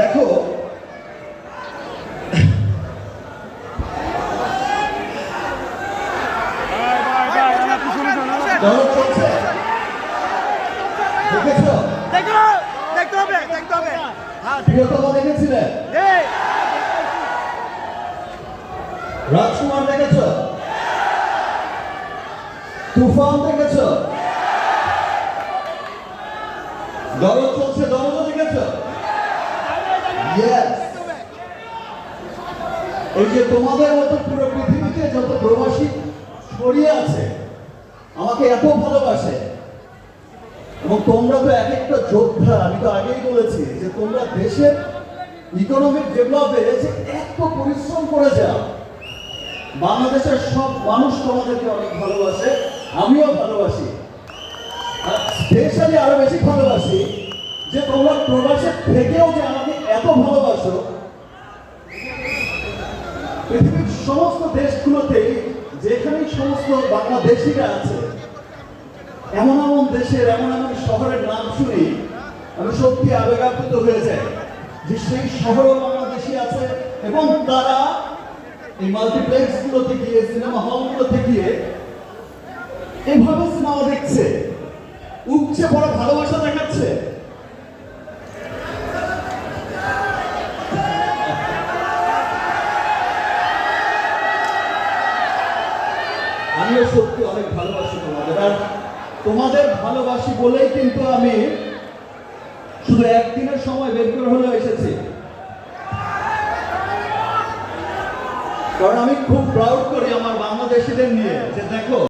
দেখো। রাজকুমার দেখেছ? তুফান দেখেছ? দরদ চলছে দরদ দেখেছ. এই যে তোমাদের মতো পুরো পৃথিবীতে যত প্রবাসী ছড়িয়ে আছে, আমাকে এত ভালোবাসে। এবং তোমরা তো এক একটা যোদ্ধা, আমি তো আগেই বলেছি যে তোমরা দেশের ইকোনমিক ডেভেলপে যে এত পরিশ্রম করে যাও বাংলাদেশের সব মানুষ তোমাদেরকে অনেক ভালোবাসে, আমিও ভালোবাসি। স্পেশালি আরও বেশি ভালোবাসি যে তোমরা প্রবাসের থেকেও যে আমাকে এত ভালোবাসো। পৃথিবীর সমস্ত দেশগুলোতে যেখানেই সমস্ত বাংলাদেশিরা আছে, এমন এমন দেশের, এমন এমন শহরের নাম শুনি, আমি সত্যি আবেগাপ্লুত হয়ে যাই যে সেই শহরও বাংলাদেশি আছে এবং তারা এই মাল্টিপ্লেক্স গুলোতে গিয়ে, সিনেমা হল গুলোতে গিয়ে এভাবে সিনেমা দেখছে, উপচে বড় ভালোবাসা দেখাচ্ছে। আমিও সত্যি অনেক ভালোবাসি তোমাদের। আর তোমাদের ভালোবাসি বলেই কিন্তু আমি শুধু একদিনের সময় বের করে হলেও এসেছি। কারণ আমি খুব প্রাউড করি আমার বাংলাদেশিদের নিয়ে, যে দেখো